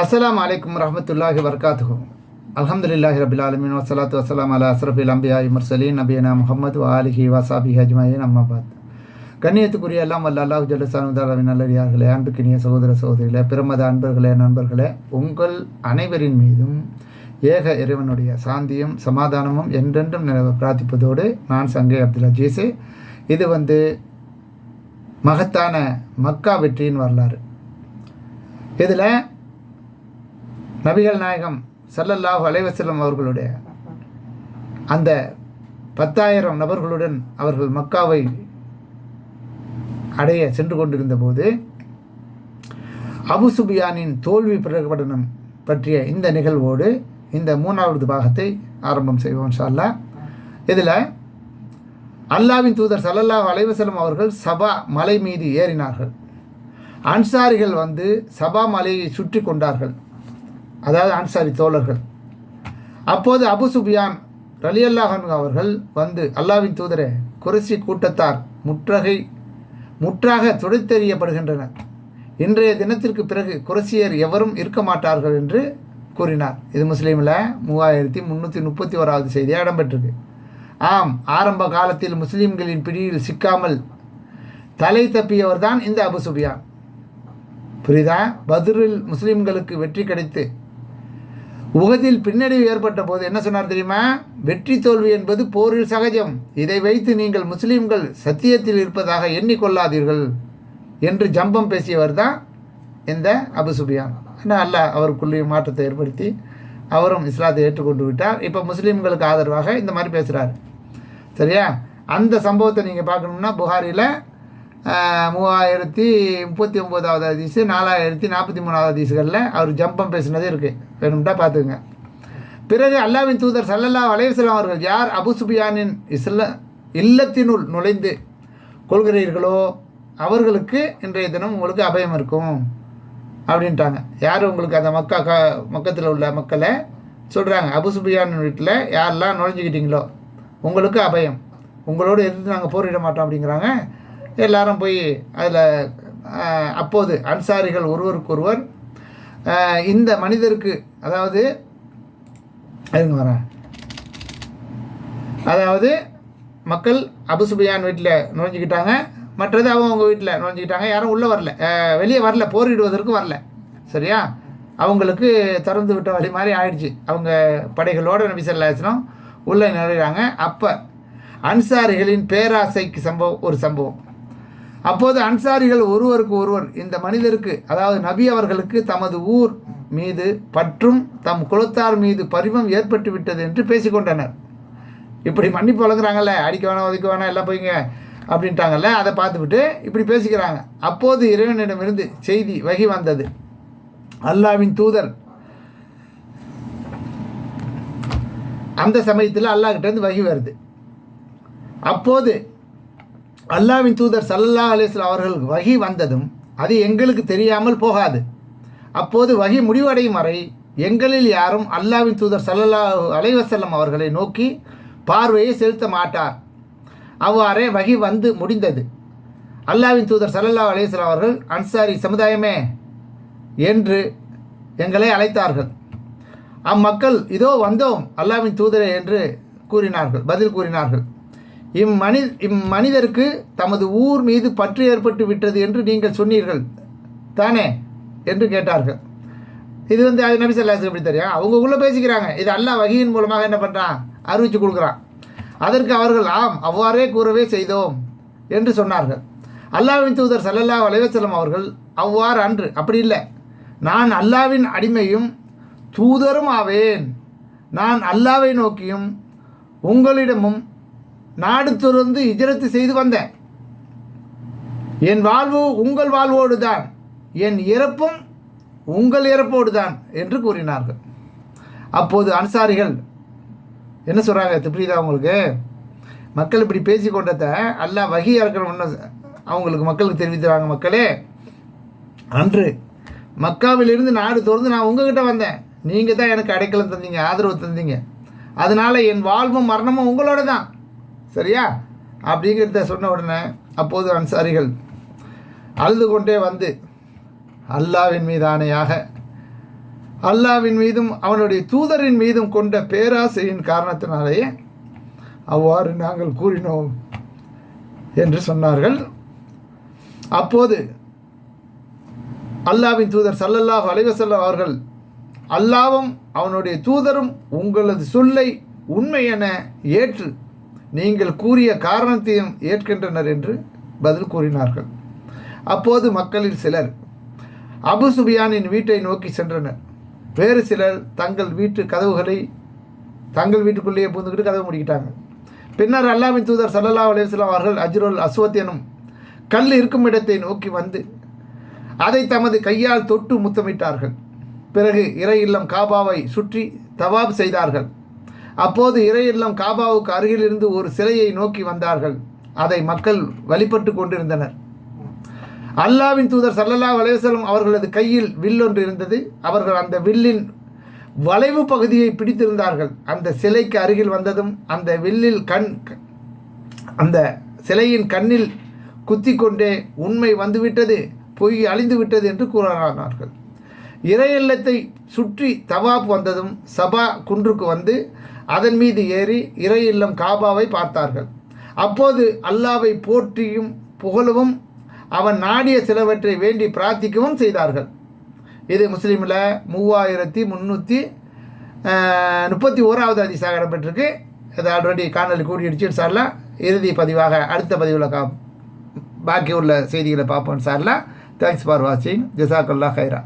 அஸ்லாம் அலைக்கும் ரஹமத்துல்லாஹி வர்காத்துஹு அல்ஹம்துலில்லாஹி ரபில் ஆலமீன் வசலாத்து வசலாம் அலா அஸ்ரஃபில் அம்பியா முர்சலீன் நபியனா முகமது வ ஆலிஹி வசாபி அஜ்மாயின் அம்மாபாத் கண்ணியத்துக்குரிய எல்லாம் வல்ல அல்லாஹு ஜல்லசானுதாரவின் நல்லடியார்களே அன்புக்கினிய சகோதர சகோதரிகளே பிரமத அன்பர்களே நண்பர்களே உங்கள் அனைவரின் மீதும் ஏக இறைவனுடைய சாந்தியும் சமாதானமும் என்றென்றும் நிலவ பிரார்த்திப்பதோடு நான் சங்கை அப்துல் அஜீஸு. இது வந்து மகத்தான மக்கா வெற்றியின் வரலாறு. இதில் நபிகள் நாயகம் சல்லல்லாஹு அலைவசல்லம் அவர்களுடைய அந்த பத்தாயிரம் நபர்களுடன் அவர்கள் மக்காவை அடைய சென்று கொண்டிருந்த போது அபுசுபியானின் தோல்வி பிரகடனம் பற்றிய இந்த நிகழ்வோடு இந்த மூணாவது பாகத்தை ஆரம்பம் செய்வோம் ஷால்லா இதில் அல்லாவின் தூதர் சல்லல்லாஹ் அலைவசலம் அவர்கள் சபா மலை மீது ஏறினார்கள். அன்சாரிகள் வந்து சபா மலையை சுற்றி கொண்டார்கள். அதாவது அன்சாரி தோழர்கள். அப்போது அபு சுபியான் ரலியல்லாஹன் அவர்கள் வந்து அல்லாவின் தூதரே குரசி கூட்டத்தார் முற்றகை முற்றாக துடைத்தெறியப்படுகின்றனர். இன்றைய தினத்திற்கு பிறகு குரசியர் எவரும் இருக்க மாட்டார்கள் என்று கூறினார். இது முஸ்லீமில் மூவாயிரத்தி முந்நூற்றி முப்பத்தி ஓராவது செய்தியாக இடம்பெற்றிருக்கு. ஆம் ஆரம்ப காலத்தில் முஸ்லீம்களின் பிடியில் சிக்காமல் தலை தப்பியவர் தான் இந்த அபு சுபியான் புரியுதா? முஸ்லீம்களுக்கு வெற்றி கிடைத்து உகதில் பின்னடைவு ஏற்பட்ட போது என்ன சொன்னார் தெரியுமா? வெற்றி தோல்வி என்பது போரில் சகஜம். இதை வைத்து நீங்கள் முஸ்லீம்கள் சத்தியத்தில் இருப்பதாக எண்ணிக்கொள்ளாதீர்கள் என்று ஜம்பம் பேசியவர் தான் இந்த அபுசுபியான் என்ன அல்ல அவருக்குள்ளேயும் மாற்றத்தை ஏற்படுத்தி அவரும் இஸ்லாத்தை ஏற்றுக்கொண்டு விட்டார். இப்போ முஸ்லீம்களுக்கு ஆதரவாக இந்த மாதிரி பேசுகிறார் சரியா? அந்த சம்பவத்தை நீங்கள் பார்க்கணும்னா புகாரியில் மூவாயிரத்தி முப்பத்தி ஒம்போதாவது அதிசு நாலாயிரத்தி நாற்பத்தி மூணாவது அதிசுகளில் அவர் ஜம்பம் பேசினதே இருக்குது வேணும்ட்டா பார்த்துக்குங்க பிறகு அல்லாவின் தூதர் சல்லல்லா வலையுசலாம் அவர்கள் யார் அபு சுபியானின் இஸ்ல இல்லத்தினுள் நுழைந்து கொள்கிறீர்களோ அவர்களுக்கு இன்றைய தினம் உங்களுக்கு அபயம் இருக்கும். அப்படின்ட்டாங்க. யார் உங்களுக்கு அந்த மக்கா க மக்கத்தில் உள்ள மக்களை சொல்கிறாங்க அபு சுபியான் வீட்டில் யாரெல்லாம் நுழைஞ்சிக்கிட்டீங்களோ உங்களுக்கு அபயம். உங்களோடு எதிர்த்து நாங்கள் போரிட மாட்டோம் அப்படிங்கிறாங்க. எல்லாரும் போய் அதில் அப்போது அன்சாரிகள் ஒருவருக்கொருவர் இந்த மனிதருக்கு அதாவது அதுங்க வரேன். அதாவது மக்கள் அபுசுபியான் வீட்டில் நுழைஞ்சிக்கிட்டாங்க. மற்றது அவங்க வீட்டில் நுழைஞ்சிக்கிட்டாங்க. யாரும் உள்ளே வரல. வெளியே வரல. போரிடுவதற்கு வரல. சரியா? அவங்களுக்கு திறந்து விட்ட வழி மாதிரி ஆயிடுச்சு. அவங்க படைகளோடு நபி சொல்லாசனம் உள்ளே நுழைகிறாங்க அப்போ அன்சாரிகளின் பேராசைக்கு சம்பவம் ஒரு சம்பவம். அப்போது அன்சாரிகள் ஒருவருக்கு ஒருவர் இந்த மனிதருக்கு அதாவது நபி அவர்களுக்கு தமது ஊர் மீது பற்றும் தம் குலத்தார் மீது பரிவம் ஏற்பட்டு விட்டது என்று பேசிக்கொண்டனர். இப்படி மன்னிப்பு வழங்குறாங்கல்ல அடிக்க வேணாம் ஒதுக்க வேணாம் எல்லாம் போய்ங்க அப்படின்ட்டாங்கல்ல அதை பார்த்துவிட்டு இப்படி பேசிக்கிறாங்க. அப்போது இறைவனிடமிருந்து செய்தி வகி வந்தது. அல்லாவின் தூதர் அந்த சமயத்தில் அல்லாஹ்கிட்டேருந்து வகி வருது. அப்போது அல்லாவின் தூதர் சல்லா அலிஸ்லாம் அவர்கள் வகி வந்ததும் அது எங்களுக்கு தெரியாமல் போகாது. அப்போது வகி முடிவடையும் வரை எங்களில் யாரும் அல்லாவின் தூதர் சல்லல்லா அலைவசல்லம் அவர்களை நோக்கி பார்வையை செலுத்த மாட்டார். அவ்வாறே வகி வந்து முடிந்தது. அல்லாவின் தூதர் சல்லல்லா அலைவசல்லாம் அவர்கள் அன்சாரி சமுதாயமே! என்று எங்களை அழைத்தார்கள். அம்மக்கள் இதோ வந்தோம் அல்லாவின் தூதரே! என்று கூறினார்கள் பதில் கூறினார்கள். இம்மனி இம்மனிதருக்கு தமது ஊர் மீது பற்று ஏற்பட்டு விட்டது என்று நீங்கள் சொன்னீர்கள். தானே? என்று கேட்டார்கள். இது வந்து அது நபி சொல்லாஸ் எப்படி தெரியும். அவங்கக்குள்ளே பேசிக்கிறாங்க. இது அல்லா வகையின் மூலமாக என்ன பண்ணுறான் அறிவித்து கொடுக்குறான். அதற்கு அவர்கள் ஆம் அவ்வாறே கூறவே செய்தோம் என்று சொன்னார்கள். அல்லாவின் தூதர் சல்லல்லா வலைவசலம் அவர்கள் அவ்வாறு அன்று அப்படி இல்லை. நான் அல்லாவின் அடிமையும் தூதரும் ஆவேன் நான் அல்லாவை நோக்கியும் உங்களிடமும் நாடு துறந்து இஜரத்து செய்து வந்தேன். என் வாழ்வு உங்கள் வாழ்வோடு தான் என் இறப்பும் உங்கள் இறப்போடு தான் என்று கூறினார்கள். அப்போது அன்சாரிகள் என்ன சொல்கிறாங்க புரியுதா அவங்களுக்கு மக்கள் இப்படி பேசி கொண்டத அல்லா வகி இறக்கணும்னு அவங்களுக்கு மக்களுக்கு தெரிவித்துறாங்க மக்களே. அன்று மக்காவிலிருந்து நாடு திறந்து நான் உங்ககிட்ட வந்தேன். நீங்கள் தான் எனக்கு அடைக்கலம் தந்தீங்க ஆதரவு தந்தீங்க. அதனால் என் வாழ்வும் மரணமும் உங்களோட தான் சரியா? அப்படிங்கிறத சொன்ன உடனே அப்போது அன்சாரிகள் அழுது கொண்டே வந்து அல்லாவின் மீது ஆணையாக அல்லாவின் மீதும் அவனுடைய தூதரின் மீதும் கொண்ட பேராசையின் காரணத்தினாலேயே அவ்வாறு நாங்கள் கூறினோம் என்று சொன்னார்கள். அப்போது அல்லாவின் தூதர் சல்லல்லாஹ் அலைவசல்லம் அவர்கள் அல்லாவும் அவனுடைய தூதரும் உங்களது சொல்லை உண்மை என ஏற்று நீங்கள் கூறிய காரணத்தையும் ஏற்கின்றனர் என்று பதில் கூறினார்கள். அப்போது மக்களில் சிலர் அபு சுபியானின் வீட்டை நோக்கி சென்றனர். வேறு சிலர் தங்கள் வீட்டு கதவுகளை தங்கள் வீட்டுக்குள்ளேயே பூந்துக்கிட்டு கதவு முடிக்கிட்டாங்க. பின்னர் அல்லாவின் தூதர் சல்லல்லா அலிஸ்லாம் அவர்கள் அஜ்ருல் அஸ்வத் எனும் கல் இருக்கும் இடத்தை நோக்கி வந்து அதை தமது கையால் தொட்டு முத்தமிட்டார்கள். பிறகு இறை இல்லம் காபாவை சுற்றி தவாப் செய்தார்கள். அப்போது இறையில்லம் காபாவுக்கு அருகிலிருந்து ஒரு சிலையை நோக்கி வந்தார்கள். அதை மக்கள் வழிபட்டு கொண்டிருந்தனர். அல்லாவின் தூதர் சல்லல்லா அலைவசலம் அவர்களது கையில் வில் ஒன்று இருந்தது. அவர்கள் அந்த வில்லின் வளைவு பகுதியை பிடித்திருந்தார்கள். அந்த சிலைக்கு அருகில் வந்ததும் அந்த வில்லில் கண் அந்த சிலையின் கண்ணில் குத்தி கொண்டே உண்மை வந்துவிட்டது பொய் அழிந்து விட்டது என்று கூறினார்கள் இறையல்லத்தை சுற்றி தவாப் வந்ததும் சபா குன்றுக்கு வந்து அதன் மீது ஏறி இறை இல்லம் காபாவை பார்த்தார்கள். அப்போது அல்லாவை போற்றியும் புகழவும் அவன் நாடிய சிலவற்றை வேண்டி பிரார்த்திக்கவும் செய்தார்கள். இது முஸ்லீமில் மூவாயிரத்தி முந்நூற்றி முப்பத்தி ஓராவது அதிசாக இடம்பெற்றிருக்கு. இது ஆல்ரெடி காணொலி கூடிடுச்சு சார்லாம் இறுதி பதிவாக அடுத்த பதிவில் கா பாக்கி உள்ள செய்திகளை பார்ப்போம் சார்லாம் தேங்க்ஸ் ஃபார் வாட்சிங் ஜிசாக்குல்லா ஹைரா